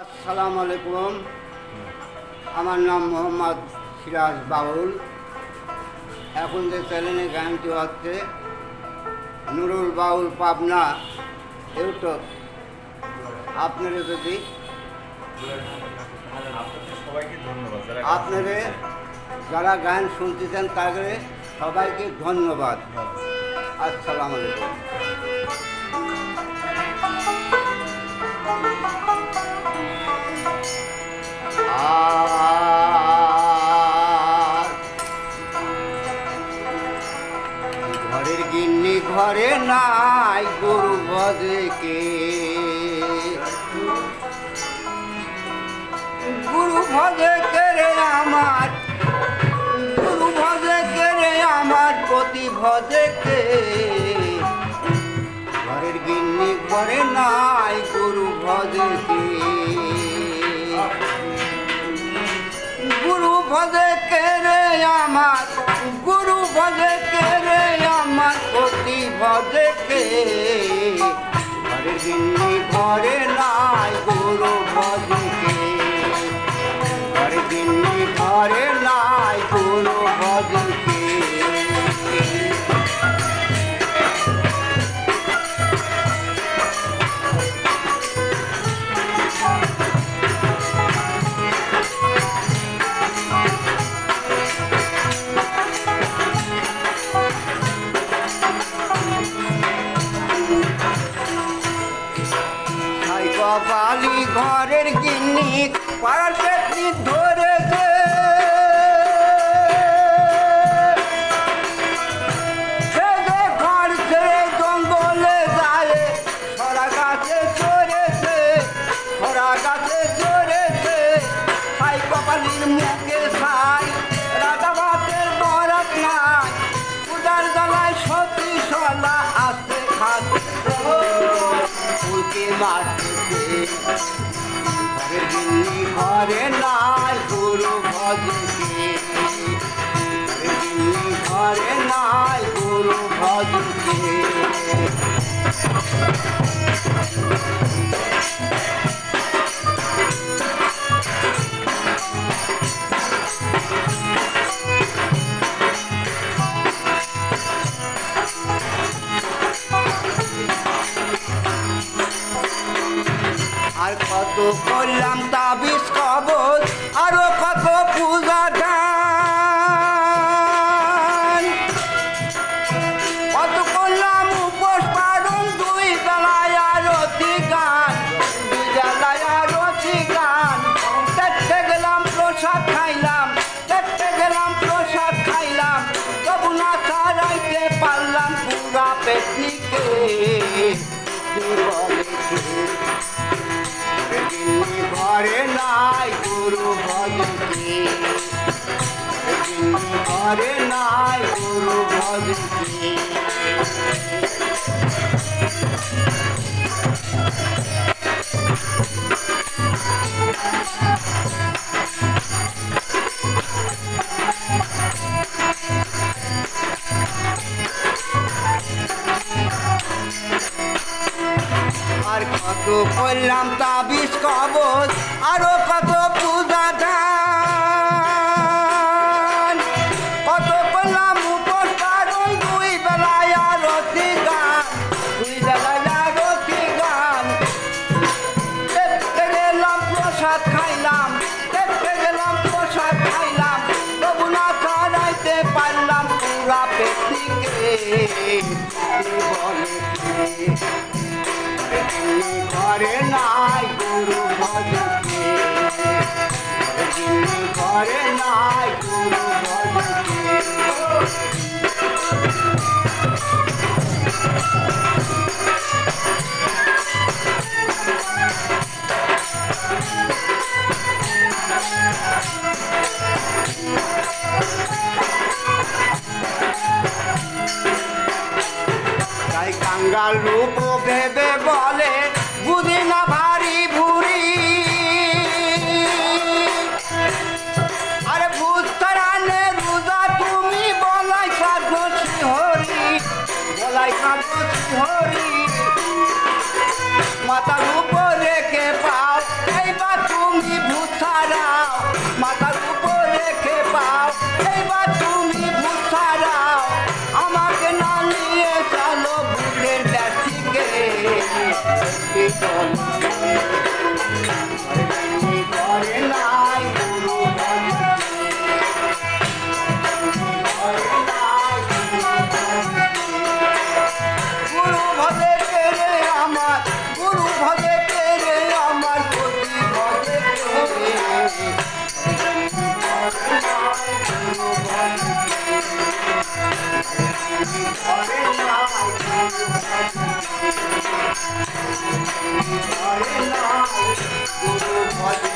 আসসালামু আলাইকুম। আমার নাম মোহাম্মদ সিরাজ বাউল। এখন যে চ্যানেলে গানটি হচ্ছে নুরুল বাউল পাবনা ইউটিউব। আপনারা যদি আপনারা। যারা গান শুনতেছেন তাদের সবাইকে ধন্যবাদ। আসসালামু আলাইকুম। নাই গুরু ভজে কে? গুরু ভজে কেড়ে আমার? গুরু ভজে কেড়ে আমার? প্রতি ভজে কে? ঘরের গিন্নি ঘরে নাই গুরু ভজে কে? গুরু ভজে কেড়ে আমার? গুরু ভজে ভজে কে ঘরের গিন্নি ঘরে নাই গুরু ভজে কপালি ঘরের গিন্নি পাড়ার পেটনি সে যে ঘর ছেড়ে কত করলাম তাবিজ কবজ আরও কত পূজা গান কত করলাম উপোস পারুন দুই বেলায় আরতি গান দুই বেলায় গেলাম প্রসাদ খাইলাম দেখতে গেলাম প্রসাদ খাইলাম। তবু না পারলাম পুরা পেটনিকে। ঘরে নাই গুরু ভগতি ঘরে নাই গুরু ভজকে আর কত করলাম তাবিজ কবজ, আরও কত পূজা কত করলাম উপর কারণ, দুই বেলায় আরতি গান, দুই বেলায় আরতি গান। গেলাম প্রসাদ খাইলাম গেলাম প্রসাদ খাইলাম। তবু না ছাড়াইতে পারলাম পুরা পেটিকে বলে কে? গিন্নি ঘরে নাই গুরু ভজকে গিন্নি ঘরে নাই গুরু ভজকে তাই ভয় নাই গুরু ভজে